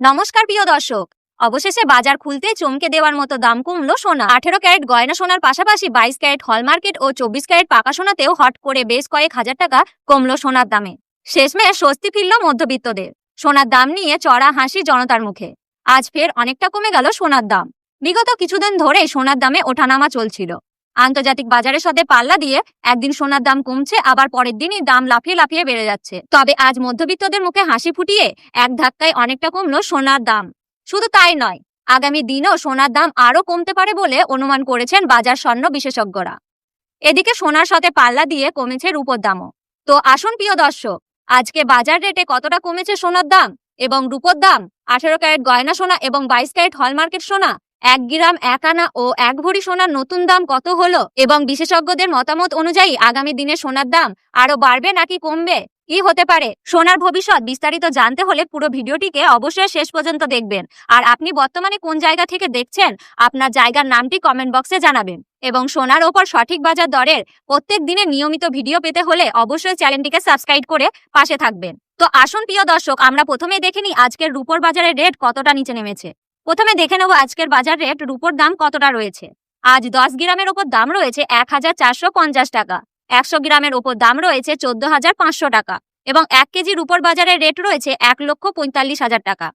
নমস্কার প্রিয় দর্শক। অবশেষে বাজার খুলতে চমকে দেওয়ার মতো দাম কমলো সোনা। আঠেরো ক্যারেট গয়না সোনার পাশাপাশি বাইশ ক্যারেট হলমার্কেট ও চব্বিশ ক্যারেট পাকা সোনাতেও হট করে বেশ কয়েক হাজার টাকা কমলো সোনার দামে। শেষমেশ স্বস্তি ফিরল মধ্যবিত্তদের। সোনার দাম নিয়ে চড়া হাসি জনতার মুখে। আজ ফের অনেকটা কমে গেল সোনার দাম। বিগত কিছুদিন ধরে সোনার দামে ওঠানামা চলছিল। আন্তর্জাতিক বাজারের সাথে পাল্লা দিয়ে একদিন সোনার দাম কমছে, আবার পরের দিনই দাম লাফিয়ে লাফিয়ে বেড়ে যাচ্ছে। তবে আজ মধ্যবিত্তদের মুখে হাসি ফুটিয়ে এক ধাক্কায় অনেকটা কমলো সোনার দাম। শুধু তাই নয়, আগামী দিনেও সোনার দাম আরও কমতে পারে বলে অনুমান করেছেন বাজার স্বর্ণ বিশেষজ্ঞরা। এদিকে সোনার সাথে পাল্লা দিয়ে কমেছে রূপোর দামও। তো আসুন প্রিয় দর্শক, আজকে বাজার রেটে কতটা কমেছে সোনার দাম এবং রূপোর দাম, আঠেরো ক্যারেট গয়না সোনা এবং বাইশ ক্যারেট হলমার্কেট সোনা এক গ্রাম, এক আনা ও এক ভরি সোনার নতুন দাম কত হলো? এবং বিশেষজ্ঞদের মতামত অনুযায়ী আগামী দিনে সোনার দাম আরও বাড়বে নাকি কমবে? কি হতে পারে? সোনার ভবিষ্যৎ বিস্তারিত জানতে হলে পুরো ভিডিওটিকে অবশ্যই শেষ পর্যন্ত দেখবেন। আর আপনি বর্তমানে কোন জায়গা থেকে দেখছেন, আপনার জায়গার নামটি কমেন্ট বক্সে জানাবেন। এবং সোনার ওপর সঠিক বাজার দরের প্রত্যেক দিনে নিয়মিত ভিডিও পেতে হলে অবশ্যই চ্যানেলটিকে সাবস্ক্রাইব করে পাশে থাকবেন। তো আসুন প্রিয় দর্শক, আমরা প্রথমে দেখে নিই আজকের রুপোর বাজারের রেট কতটা নিচে নেমেছে। প্রথমে দেখে নেব আজকের বাজার রেট, রুপোর দাম কতটা রয়েছে। আজ দশ গ্রামের ওপর দাম রয়েছে এক হাজার চারশো পঞ্চাশ টাকা, একশো গ্রামের ওপর দাম রয়েছে চোদ্দ হাজার পাঁচশো টাকা এবং এক কেজি রুপোর বাজারের রেট রয়েছে এক লক্ষ পঁয়তাল্লিশ হাজার টাকা।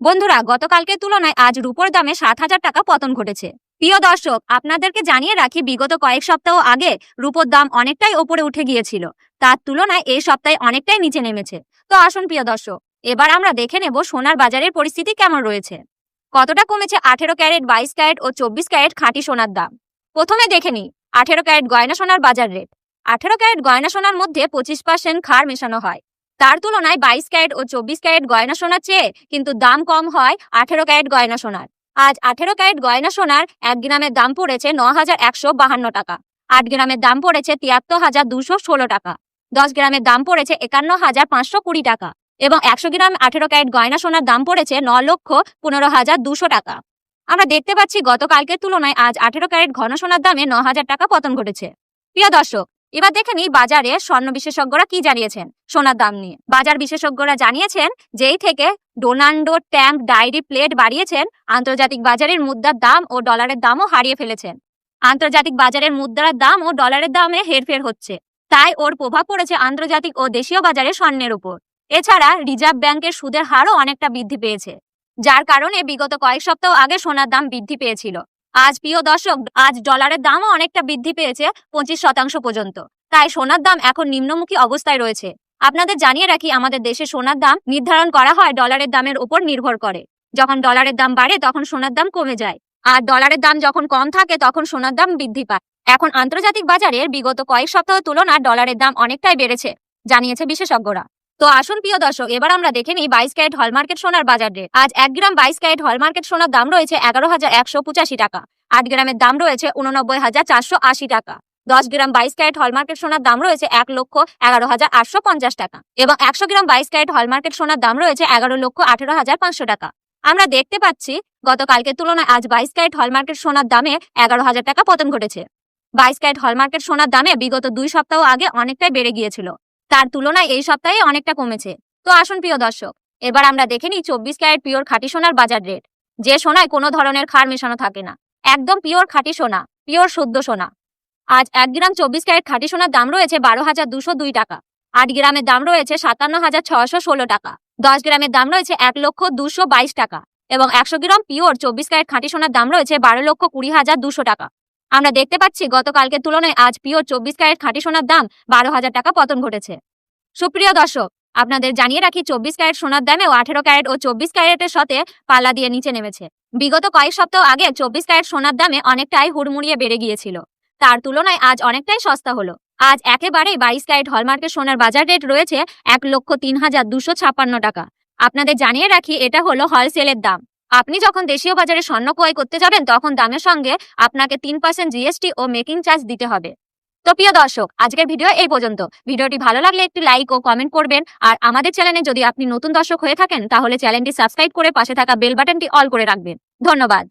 বন্ধুরা, গতকালকের তুলনায় আজ রুপোর দামে সাত হাজার টাকা পতন ঘটেছে। প্রিয় দর্শক, আপনাদেরকে জানিয়ে রাখি, বিগত কয়েক সপ্তাহ আগে রুপোর দাম অনেকটাই ওপরে উঠে গিয়েছিল। তার তুলনায় এই সপ্তাহে অনেকটাই নিচে নেমেছে। তো আসুন, প্রিয় দর্শক, এবার আমরা দেখে নেব সোনার বাজারের পরিস্থিতি কেমন রয়েছে। কতটা কমেছে আঠেরো ক্যারেট, বাইশ ক্যারেট ও চব্বিশ ক্যারেট খাঁটি সোনার দাম? প্রথমে দেখে নিই, আঠেরো ক্যারেট গয়না সোনার বাজার রেট। আঠেরো ক্যারেট গয়না সোনার মধ্যে পঁচিশ পার্সেন্ট খার মেশানো হয়। তার তুলনায় বাইশ ক্যারেট ও চব্বিশ ক্যারেট গয়না সোনার চেয়ে কিন্তু দাম কম হয় আঠেরো ক্যারেট গয়না সোনার। আজ আঠেরো ক্যারেট গয়না সোনার এক গ্রামের দাম পড়েছে ন হাজার একশো বাহান্ন টাকা। আট গ্রামের দাম পড়েছে তিয়াত্তর হাজার দুশো ষোলো টাকা। দশ গ্রামের দাম পড়েছে একান্ন হাজার পাঁচশো কুড়ি টাকা। এবং একশো গ্রাম আঠেরো ক্যারেট গয়না সোনার দাম পড়েছে ন লক্ষ পনেরো হাজার দুশো টাকা। আমরা দেখতে পাচ্ছি গতকালকের তুলনায় আজ আঠেরো ক্যারেট ঘন সোনার দামে ন হাজার টাকা পতন ঘটেছে। প্রিয় দর্শক, এবার দেখে নিই বাজারে স্বর্ণ বিশেষজ্ঞরা কি জানিয়েছেন সোনার দাম নিয়ে। বাজার বিশেষজ্ঞরা জানিয়েছেন যেই থেকে ডোনাল্ডো ট্যাম্প ডায়েরি প্লেট বাড়িয়েছেন, আন্তর্জাতিক বাজারের মুদ্রার দাম ও ডলারের দামও হারিয়ে ফেলেছেন। আন্তর্জাতিক বাজারের মুদ্রার দাম ও ডলারের দামে হেরফের হচ্ছে। তাই ওর প্রভাব পড়েছে আন্তর্জাতিক ও দেশীয় বাজারে স্বর্ণের উপর। এছাড়া রিজার্ভ ব্যাংকের সুদের হারও অনেকটা বৃদ্ধি পেয়েছে, যার কারণে বিগত কয়েক সপ্তাহ আগে সোনার দাম বৃদ্ধি পেয়েছিল। আজ, প্রিয় দর্শক, আজ ডলারের দামও অনেকটা বৃদ্ধি পেয়েছে পঁচিশ শতাংশ পর্যন্ত, তাই সোনার দাম এখন নিম্নমুখী অবস্থায় রয়েছে। আপনাদের জানিয়ে রাখি, আমাদের দেশে সোনার দাম নির্ধারণ করা হয় ডলারের দামের উপর নির্ভর করে। যখন ডলারের দাম বাড়ে, তখন সোনার দাম কমে যায়, আর ডলারের দাম যখন কম থাকে, তখন সোনার দাম বৃদ্ধি পায়। এখন আন্তর্জাতিক বাজারের বিগত কয়েক সপ্তাহ তুলনায় ডলারের দাম অনেকটাই বেড়েছে, জানিয়েছে বিশেষজ্ঞরা। তো আসুন প্রিয় দর্শক, এবার আমরা দেখে নিই বাইশ ক্যারেট হলমার্কেট সোনার বাজার রেট আজ এক গ্রাম বাইশ ক্যারেট হলমার্কেট সোনার দাম রয়েছে এগারো হাজার একশো পঁচাশি টাকা। আট গ্রামের দাম রয়েছে উননব্বই হাজার চারশো আশি টাকা। দশ গ্রাম বাইশ ক্যারেট হলমার্কেট সোনার দাম রয়েছে এক লক্ষ এগারো হাজার আটশো পঞ্চাশ টাকা এবং একশো গ্রাম বাইশ ক্যারেট হলমার্কেট সোনার দাম রয়েছে এগারো লক্ষ আঠেরো হাজার পাঁচশো টাকা। আমরা দেখতে পাচ্ছি গতকালকের তুলনায় আজ বাইশ ক্যারেট হলমার্কেট সোনার দামে এগারো হাজার টাকা পতন ঘটেছে। বাইশ ক্যারেট হলমার্কেট সোনার দামে বিগত দুই সপ্তাহ আগে অনেকটাই বেড়ে গিয়েছিল। তার তুলনায় এই সপ্তাহে অনেকটা কমেছে। তো আসুন প্রিয় দর্শক, এবার আমরা দেখে নিই চব্বিশ ক্যারেট পিওর খাঁটি সোনার বাজার রেট। যে সোনায় কোনো ধরনের খার মেশানো থাকে না। একদম পিওর খাঁটি সোনা, পিওর শুদ্ধ সোনা। আজ এক গ্রাম চব্বিশ ক্যারেট খাঁটি সোনার দাম রয়েছে বারো হাজার দুশো দুই টাকা। আট গ্রামের দাম রয়েছে সাতান্ন হাজার ছশো ষোলো টাকা। দশ গ্রামের দাম রয়েছে এক লক্ষ দুশো বাইশ টাকা। এবং একশো গ্রাম পিওর চব্বিশ ক্যারেট খাঁটি সোনার দাম রয়েছে বারো লক্ষ কুড়ি হাজার দুশো টাকা। আমরা দেখতে পাচ্ছি গতকালকের তুলনায় আজ পিওর চব্বিশ ক্যারেট খাঁটি সোনার দাম বারো হাজার টাকা পতন ঘটেছে। সুপ্রিয় দর্শক, আপনাদের জানিয়ে রাখি চব্বিশ ক্যারেট সোনার দামেও আঠেরো ক্যারেট ও চব্বিশ ক্যারেটের সাথে পাল্লা দিয়ে নিচে নেমেছে। বিগত কয়েক সপ্তাহ আগে চব্বিশ ক্যারেট সোনার দামে অনেকটাই হুড়মুড়িয়ে বেড়ে গিয়েছিল। তার তুলনায় আজ অনেকটাই সস্তা হলো। আজ একেবারেই বাইশ ক্যারেট হলমার্কের সোনার বাজার রেট রয়েছে এক লক্ষ তিন হাজার দুশো ছাপ্পান্ন টাকা। আপনাদের জানিয়ে রাখি এটা হলো হলসেলের দাম। আপনি যখন দেশীয় বাজারে স্বর্ণ ক্রয় করতে যাবেন, তখন দামের সঙ্গে আপনাকে তিন পার্সেন্ট জিএসটি ও মেকিং চার্জ দিতে হবে। তো প্রিয় দর্শক, আজকের ভিডিও এই পর্যন্ত। ভিডিওটি ভালো লাগলে একটি লাইক ও কমেন্ট করবেন। আর আমাদের চ্যানেলে যদি আপনি নতুন দর্শক হয়ে থাকেন, তাহলে চ্যানেলটি সাবস্ক্রাইব করে পাশে থাকা বেল বাটনটি অল করে রাখবেন। ধন্যবাদ।